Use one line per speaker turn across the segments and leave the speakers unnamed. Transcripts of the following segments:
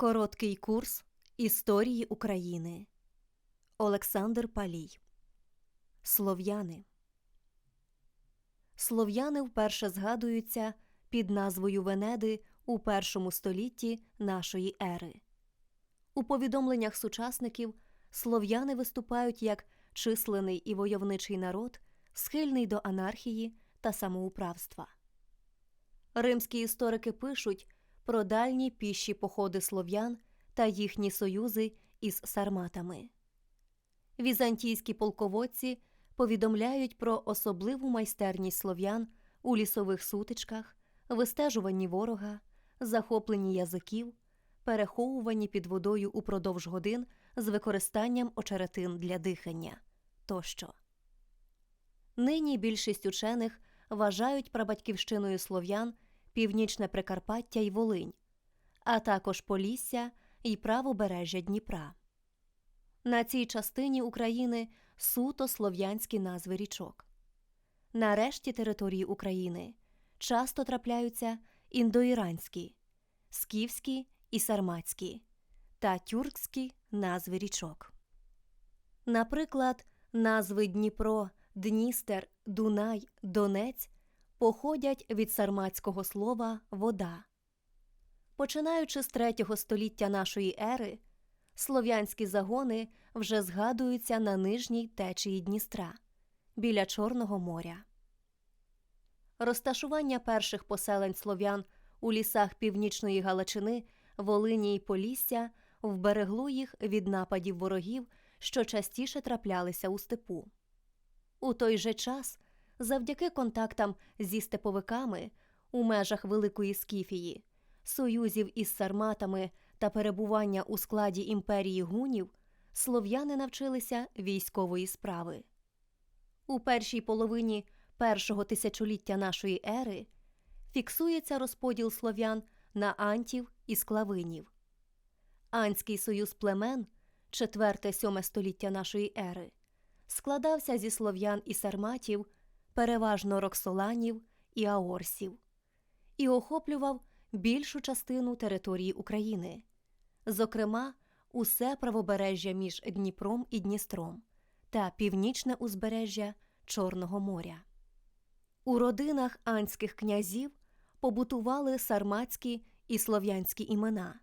Короткий курс історії України. Олександр Палій. Слов'яни. Слов'яни вперше згадуються під назвою Венеди у першому столітті нашої ери. У повідомленнях сучасників слов'яни виступають як численний і войовничий народ, схильний до анархії та самоуправства. Римські історики пишуть про дальні піші походи слов'ян та їхні союзи із сарматами. Візантійські полководці повідомляють про особливу майстерність слов'ян у лісових сутичках, вистежуванні ворога, захопленні язиків, переховуванні під водою упродовж годин з використанням очеретин для дихання тощо. Нині більшість учених вважають прабатьківщиною слов'ян північне Прикарпаття й Волинь, а також Полісся і правобережжя Дніпра. На цій частині України суто слов'янські назви річок. На решті території України часто трапляються індоіранські, скіфські і сарматські та тюркські назви річок. Наприклад, назви Дніпро, Дністер, Дунай, Донець походять від сарматського слова вода. Починаючи з третього століття нашої ери, слов'янські загони вже згадуються на нижній течії Дністра біля Чорного моря. Розташування перших поселень слов'ян у лісах північної Галичини, Волині й Полісся вберегло їх від нападів ворогів, що частіше траплялися у степу. У той же час, завдяки контактам зі степовиками у межах Великої Скіфії, союзів із сарматами та перебування у складі імперії гунів, слов'яни навчилися військової справи. У першій половині першого тисячоліття нашої ери фіксується розподіл слов'ян на антів і склавинів. Анський союз племен 4-7 століття нашої ери складався зі слов'ян і сарматів, переважно роксоланів і аорсів, і охоплював більшу частину території України, зокрема, усе правобережжя між Дніпром і Дністром та північне узбережжя Чорного моря. У родинах анських князів побутували сарматські і слов'янські імена.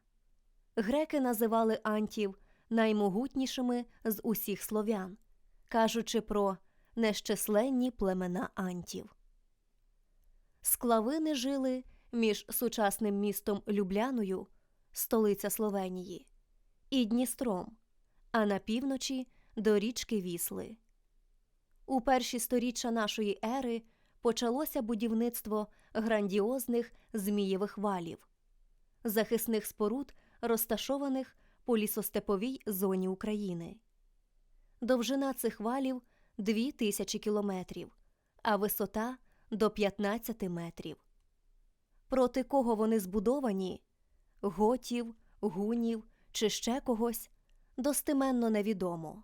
Греки називали антів наймогутнішими з усіх слов'ян, кажучи про нещисленні племена антів. Склавини жили між сучасним містом Любляною, столиця Словенії, і Дністром, а на півночі до річки Вісли. У перші сторіччя нашої ери почалося будівництво грандіозних змієвих валів, захисних споруд, розташованих по лісостеповій зоні України. Довжина цих валів 2000 кілометрів, а висота до 15 метрів. Проти кого вони збудовані готів, гунів чи ще когось достеменно невідомо.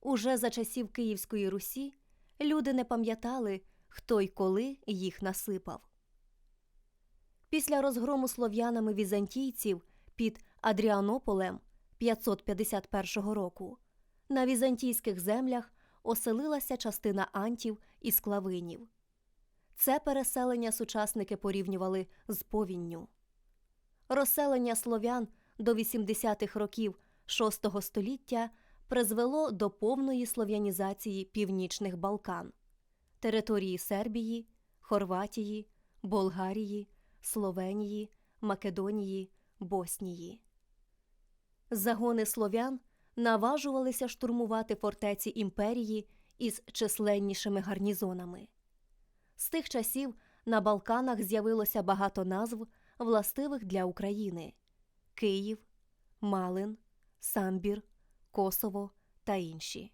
Уже за часів Київської Русі люди не пам'ятали, хто й коли їх насипав. Після розгрому слов'янами візантійців під Адріанополем 551 року на візантійських землях оселилася частина антів і склавинів. Це переселення сучасники порівнювали з повінню. Розселення слов'ян до 80-х років VI століття призвело до повної слов'янізації північних Балкан, території Сербії, Хорватії, Болгарії, Словенії, Македонії, Боснії. Загони слов'ян наважувалися штурмувати фортеці імперії із численнішими гарнізонами. З тих часів на Балканах з'явилося багато назв, властивих для України Київ, Малин, Самбір, Косово та інші.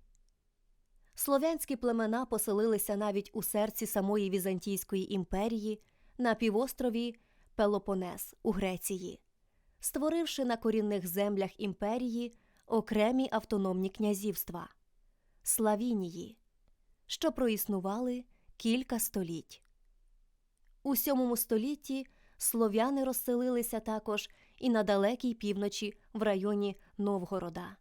Слов'янські племена поселилися навіть у серці самої Візантійської імперії на півострові Пелопонес у Греції, створивши на корінних землях імперії окремі автономні князівства Славінії, що проіснували кілька століть. У сьомому столітті слов'яни розселилися також і на далекій півночі в районі Новгорода.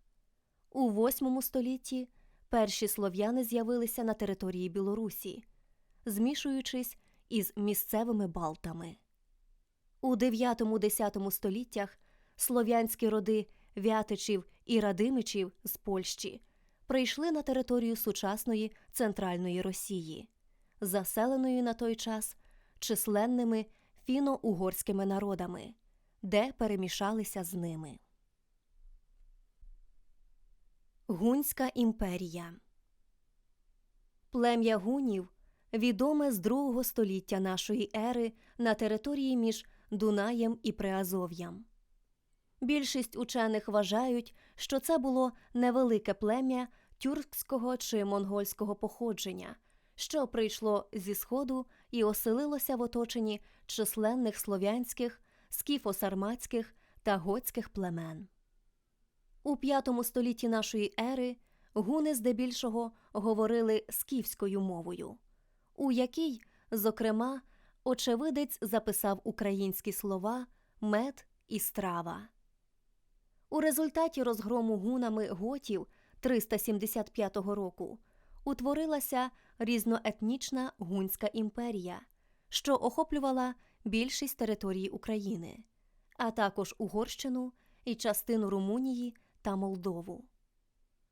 У VIII столітті перші слов'яни з'явилися на території Білорусі, змішуючись із місцевими балтами. У 9-10 століттях слов'янські роди Вятичів і Радимичів з Польщі прийшли на територію сучасної центральної Росії, заселеної на той час численними фіно-угорськими народами, де перемішалися з ними. Гунська імперія Плем'я гунів відоме з другого століття нашої ери на території між Дунаєм і Приазов'ям. Більшість учених вважають, що це було невелике плем'я тюркського чи монгольського походження, що прийшло зі сходу і оселилося в оточенні численних слов'янських, скіфо-сарматських та готських племен. У V столітті нашої ери гуни здебільшого говорили скіфською мовою, у якій, зокрема, очевидець записав українські слова мед і страва. У результаті розгрому гунами готів 375 року утворилася різноетнічна гунська імперія, що охоплювала більшість території України, а також Угорщину і частину Румунії та Молдову.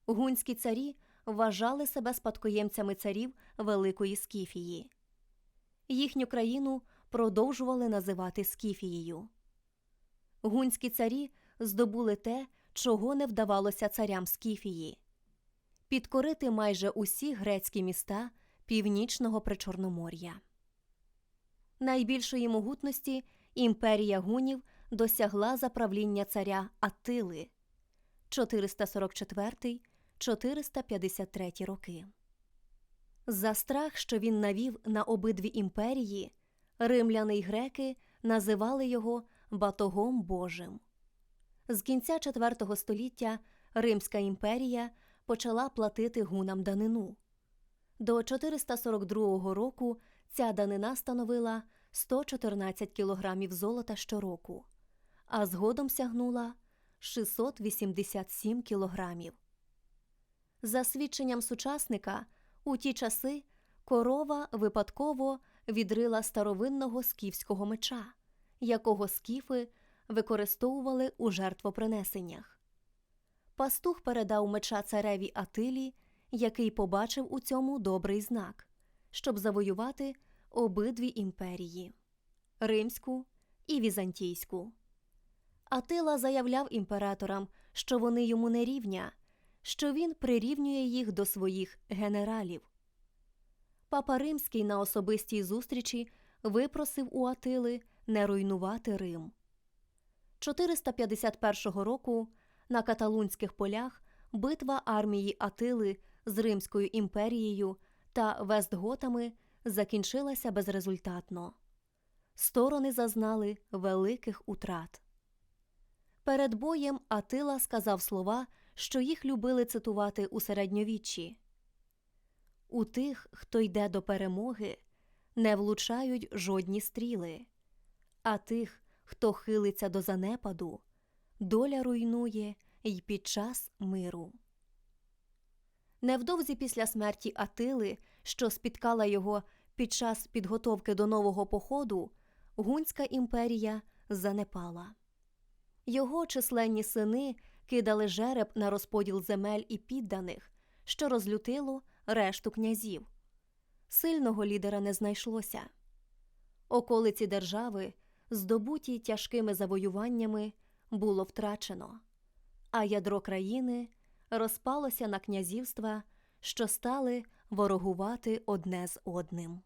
Гунські царі вважали себе спадкоємцями царів Великої Скіфії. Їхню країну продовжували називати Скіфією. Гунські царі здобули те, чого не вдавалося царям Скіфії підкорити майже усі грецькі міста північного причорномор'я. Найбільшої могутності імперія гунів досягла за правління царя Атили 444-453 роки. За страх, що він навів на обидві імперії, римляни й греки називали його Батогом Божим. З кінця IV століття Римська імперія почала платити гунам данину. До 442 року ця данина становила 114 кілограмів золота щороку, а згодом сягнула 687 кілограмів. За свідченням сучасника, у ті часи корова випадково відрила старовинного скіфського меча, якого скіфи використовували у жертвопринесеннях. Пастух передав меча цареві Атилі, який побачив у цьому добрий знак, щоб завоювати обидві імперії римську і візантійську. Атила заявляв імператорам, що вони йому не рівня, що він прирівнює їх до своїх генералів. Папа Римський на особистій зустрічі випросив у Атили не руйнувати Рим. 451 року на каталунських полях битва армії Атили з Римською імперією та Вестготами закінчилася безрезультатно. Сторони зазнали великих утрат. Перед боєм Атила сказав слова, що їх любили цитувати у середньовіччі У тих, хто йде до перемоги, не влучають жодні стріли, а тих, хто хилиться до занепаду, доля руйнує й під час миру. Невдовзі після смерті Атили, що спіткала його під час підготовки до нового походу, Гунська імперія занепала. Його численні сини кидали жереб на розподіл земель і підданих, що розлютило решту князів. Сильного лідера не знайшлося. Околиці держави, здобуті тяжкими завоюваннями, було втрачено, а ядро країни розпалося на князівства, що стали ворогувати одне з одним.